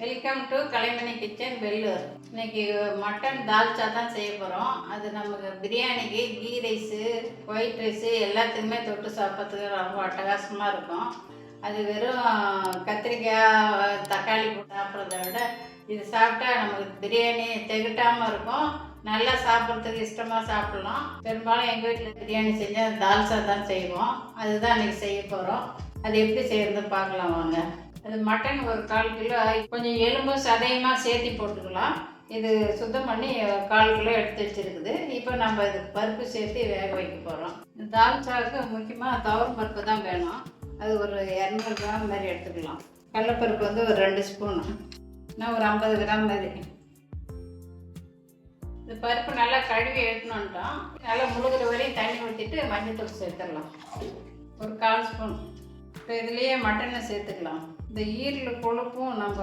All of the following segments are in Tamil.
Welcome to Kalaimani kitchen Vellur இன்னைக்கு uh, மட்டன் தால்ச்சா தான் செய்ய போகிறோம் அது நமக்கு பிரியாணிக்கு கீ ரைஸு ஒயிட் ரைஸு எல்லாத்துக்குமே தொட்டு சாப்பிட்றதுக்கு ரொம்ப அட்டகாசமாக இருக்கும். அது வெறும் uh, கத்திரிக்காய் uh, தக்காளி சாப்பிட்றத விட இது சாப்பிட்டா நமக்கு பிரியாணி தெகட்டாமல் இருக்கும். நல்லா சாப்பிட்றதுக்கு இஷ்டமாக சாப்பிட்லாம். பெரும்பாலும் எங்கள் வீட்டில் பிரியாணி செஞ்சால் தால்சா தான் செய்வோம். அதுதான் இன்றைக்கி செய்ய போகிறோம் அது எப்படி செய்யறது பார்க்கலாம் வாங்க. அது மட்டன் ஒரு கால் கிலோ கொஞ்சம் எலும்பும் சதையுமா சேர்த்தி போட்டுக்கலாம். இது சுத்தம் பண்ணி கால் கிலோ எடுத்து வச்சிருக்குது. இப்போ நம்ம இதுக்கு பருப்பு சேர்த்து வேக வைக்க போகிறோம் தால்ச்சாவுக்கு முக்கியமாக தவறு பருப்பு தான் வேணும். அது ஒரு இரநூறு கிராம் மாதிரி எடுத்துக்கலாம். கடலப்பருப்பு வந்து ஒரு ரெண்டு ஸ்பூனு. நான் ஒரு ஐம்பது கிராம் மாதிரி. இந்த பருப்பு நல்லா கழுவி எடுத்துனோன்ட்டோம் நல்லா முழுகிற வரையும் தண்ணி ஊற்றிட்டு மஞ்சள் தூள் சேர்த்துடலாம். ஒரு கால் ஸ்பூன். இப்போ இதுலேயே மட்டனை சேர்த்துக்கலாம். இந்த ஈரல் கொழுப்பும் நம்ம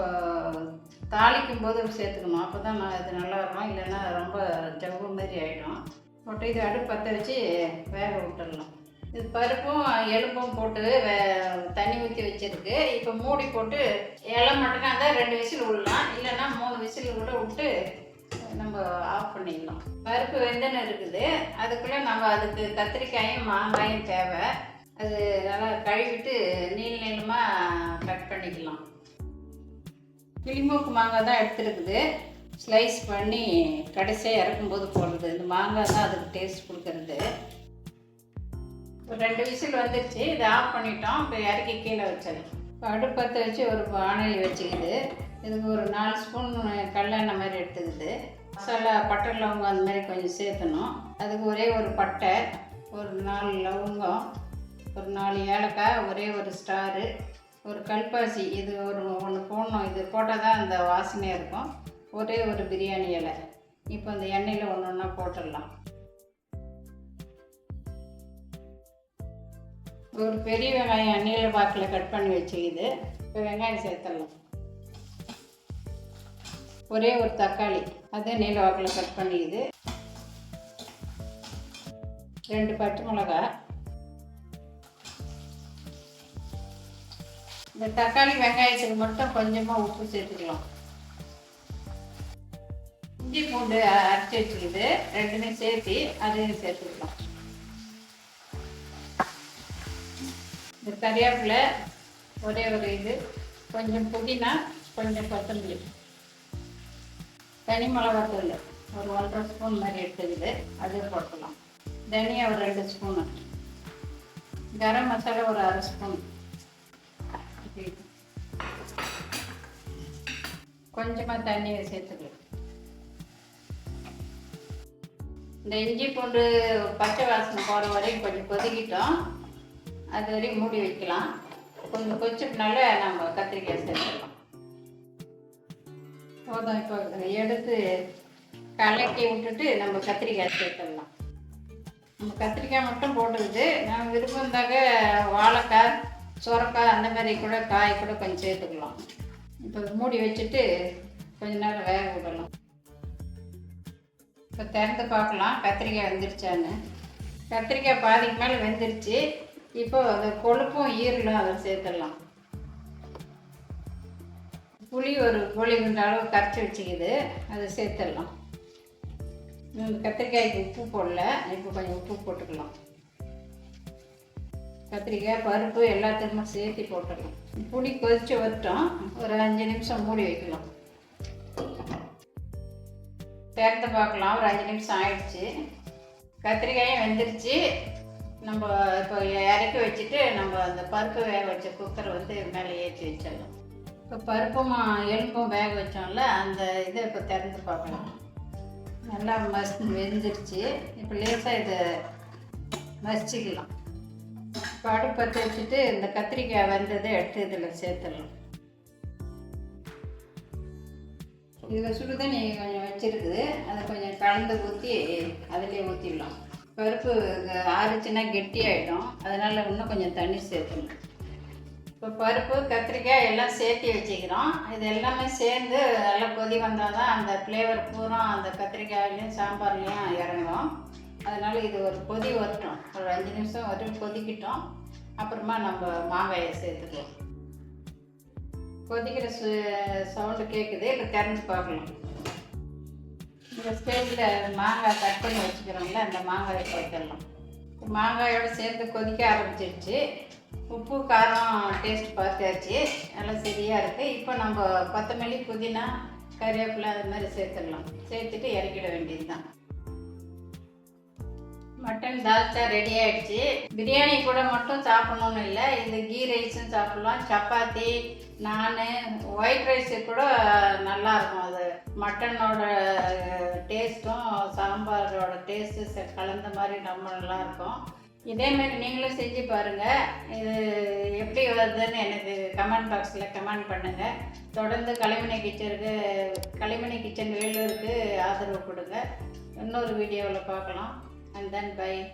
தாளிக்கும் போது சேர்த்துக்கணும். அப்போ தான் நான் இது நல்லா இருக்கும். இல்லைன்னா ரொம்ப ஜவ்வு மாதிரி ஆகிடும் போட்டு இது அடுப்பு பற்ற வச்சு வேக விட்டுடலாம். இது பருப்பும் எலும்பும் போட்டு வே தண்ணி ஊற்றி வச்சிருக்கு. இப்போ மூடி போட்டு இலை மட்டனாக இருந்தால் ரெண்டு விசில் விடலாம். இல்லைன்னா மூணு விசில் கூட விட்டு நம்ம ஆஃப் பண்ணிடலாம் பருப்பு வெந்தன இருக்குது. அதுக்குள்ளே நம்ம அதுக்கு கத்திரிக்காயும் மாங்காயும் தேவை. அது நல்லா கழுவிட்டு நீள நீளமாக கட் பண்ணிக்கலாம். கிளிமூக்கு மாங்காய் தான் எடுத்துருக்குது. ஸ்லைஸ் பண்ணி கடைசியாக இறக்கும்போது போடுறது. இந்த மாங்காய் தான் அதுக்கு டேஸ்ட் கொடுக்கறது. ஒரு ரெண்டு விசில் வந்துருச்சு. இதை ஆஃப் பண்ணிட்டோம். இப்போ இறக்கி கீழே வச்சிடலாம். இப்போ அடுப்பத்தை வச்சு ஒரு வானொலி வச்சுக்கிது. இதுக்கு ஒரு நாலு ஸ்பூன் கல்லெண்ணெய் மாதிரி எடுத்துக்குது. மசாலா பட்டை லவங்கம் அந்த மாதிரி கொஞ்சம் சேர்த்தணும். அதுக்கு ஒரே ஒரு பட்டை ஒரு நாலு லவங்கம் ஒரு நாலு ஏலக்காய் ஒரே ஒரு ஸ்டாரு ஒரு கல்பாசி இது ஒரு ஒன்று போடணும். இது போட்டால் தான் அந்த வாசனையாக இருக்கும். ஒரே ஒரு பிரியாணி இலை. இப்போ அந்த எண்ணெயில் ஒன்று ஒன்றா போட்டுடலாம். ஒரு பெரிய வெங்காயம் நீல வாக்கில் கட் பண்ணி வச்சுக்கிது. இப்போ வெங்காயம் சேர்த்துடலாம். ஒரே ஒரு தக்காளி அதே நீல வாக்கில் கட் பண்ணிக்குது. ரெண்டு பச்சை மிளகாய் இந்த தக்காளி வெங்காயத்துக்கு மட்டும் கொஞ்சமாக உப்பு சேர்த்துக்கலாம். இஞ்சி பூண்டு அரைச்சி வச்சுக்கிது ரெண்டுமே சேர்த்து அதையும் சேர்த்துக்கலாம். இந்த கறியாப்பில் ஒரே ஒரு இது. கொஞ்சம் புதினா கொஞ்சம் கொத்தமல்லி. தனி மிளகாத்தூள். ஒரு ஒன்றரை ஸ்பூன் மாதிரி எடுத்துக்குது அதையும் போட்டுக்கலாம். தனியா ஒரு ரெண்டு ஸ்பூனு. கரம் மசாலா ஒரு அரை ஸ்பூன். கொஞ்சமாக தண்ணியை சேர்த்துக்கலாம் இந்த இஞ்சி பூண்டு பச்சை வாசனை போகிற வரையும் கொஞ்சம் கொதிக்கிட்டோம். அது வரையும் மூடி வைக்கலாம். கொஞ்சம் கொச்சினால நம்ம கத்திரிக்காய் சேர்த்துக்கலாம். போதும் இப்போ எடுத்து கலக்கி விட்டுட்டு நம்ம கத்திரிக்காய் சேர்த்துடலாம். நம்ம கத்திரிக்காய் மட்டும் போட்டுக்கிட்டு நம்ம விருப்பம் தாக்க வாழைக்காய் சுரக்காய் அந்த மாதிரி கூட காய் கூட கொஞ்சம் சேர்த்துக்கலாம். இப்போ மூடி வச்சுட்டு கொஞ்ச நேரம் வேக விடலாம் இப்போ திறந்து பார்க்கலாம். கத்திரிக்காய் வெந்துருச்சான்னு. கத்திரிக்காய் பாதிக்கு மேலே வெந்துருச்சு. இப்போ அந்த கொழுப்பும் ஈரலும் அதை சேர்த்துடலாம். புளி ஒரு புளி குண்ட அளவு கரைச்சி வச்சுக்குது. அதை சேர்த்துடலாம். கத்திரிக்காய்க்கு உப்பு போடல. இப்போ கொஞ்சம் உப்பு போட்டுக்கலாம். கத்திரிக்காய் பருப்பு எல்லாத்துக்குமே சேர்த்து போட்டுடலாம். புளி கொதிச்சு வரட்டும். ஒரு அஞ்சு நிமிஷம் மூடி வைக்கலாம். திறந்து பார்க்கலாம். ஒரு அஞ்சு நிமிஷம் ஆயிடுச்சு. கத்திரிக்காயும் வெந்துருச்சு. நம்ம இப்போ இறக்கி வச்சுட்டு நம்ம அந்த பருப்பு வேக வச்ச குக்கரை வந்து மேலே ஏற்றி வச்சிடலாம். இப்போ பருப்பும் எலும்பும் வேக வச்சோம்ல அந்த இதை இப்போ திறந்து பார்க்கலாம். நல்லா மஸ் வெந்துருச்சு. இப்போ லேசாக இதை மசிச்சிக்கலாம். இப்போ பற்ற வச்சுட்டு இந்த கத்திரிக்காய் வந்ததை எடுத்து இதில் சேர்த்துடலாம். இதில் சுடுதண்ணி கொஞ்சம் வச்சுருக்குது. அதை கொஞ்சம் கலந்து ஊற்றி அதிலே ஊற்றிடலாம். பருப்பு ஆறுச்சுன்னா கெட்டியாயிடும் அதனால் இன்னும் கொஞ்சம் தண்ணி சேர்த்துடணும் இப்போ பருப்பு கத்திரிக்காய் எல்லாம் சேர்த்து வச்சுக்கிறோம். இது எல்லாமே சேர்ந்து நல்லா கொதி வந்தால் தான் அந்த ஃப்ளேவர் பூரா அந்த கத்திரிக்காயிலையும் சாம்பார்லேயும் இறங்கும். அதனால் இது ஒரு கொதி வரட்டும். ஒரு அஞ்சு நிமிஷம் வரையும் கொதிக்கிட்டோம். அப்புறமா நம்ம மாங்காயை சேர்த்துக்குவோம் கொதிக்கிற சு சவுண்டு கேட்குது இல்லை திறந்து பார்க்கலாம் இந்த ஸ்டேஜில் மாங்காய் கட் பண்ணி வச்சுக்கிறோம்ல அந்த மாங்காயை சேர்த்துடலாம் மாங்காயோடு சேர்த்து கொதிக்க ஆரம்பிச்சிருச்சு. உப்பு காரம் டேஸ்ட் பார்த்தாச்சு. நல்லா சரியாக இருக்குது இப்போ நம்ம கொத்தமல்லி புதினா கறிவேப்பிலை அது மாதிரி சேர்த்துடலாம். சேர்த்துட்டு இறக்கிட வேண்டியது தான் மட்டன் தால்ச்சா ரெடி ஆயிடுச்சு. பிரியாணி கூட மட்டும் சாப்பிடணும்னு இல்லை. இது கீ ரைஸும் சாப்பிடலாம். சப்பாத்தி நான் ஒயிட் ரைஸு கூட நல்லா இருக்கும் அது. மட்டனோட டேஸ்ட்டும் சாம்பாரோட டேஸ்ட்டு கலந்த மாதிரி ரொம்ப நல்லா இருக்கும். நீங்களும் செஞ்சு பாருங்கள் இது எப்படி வருதுன்னு எனக்கு கமெண்ட் பாக்ஸில் கமெண்ட் பண்ணுங்கள் தொடர்ந்து களிமணி கிச்சனுக்கு களிமணி கிச்சன் வேலூருக்கு ஆதரவு கொடுங்க. இன்னொரு வீடியோவில் பார்க்கலாம். and then by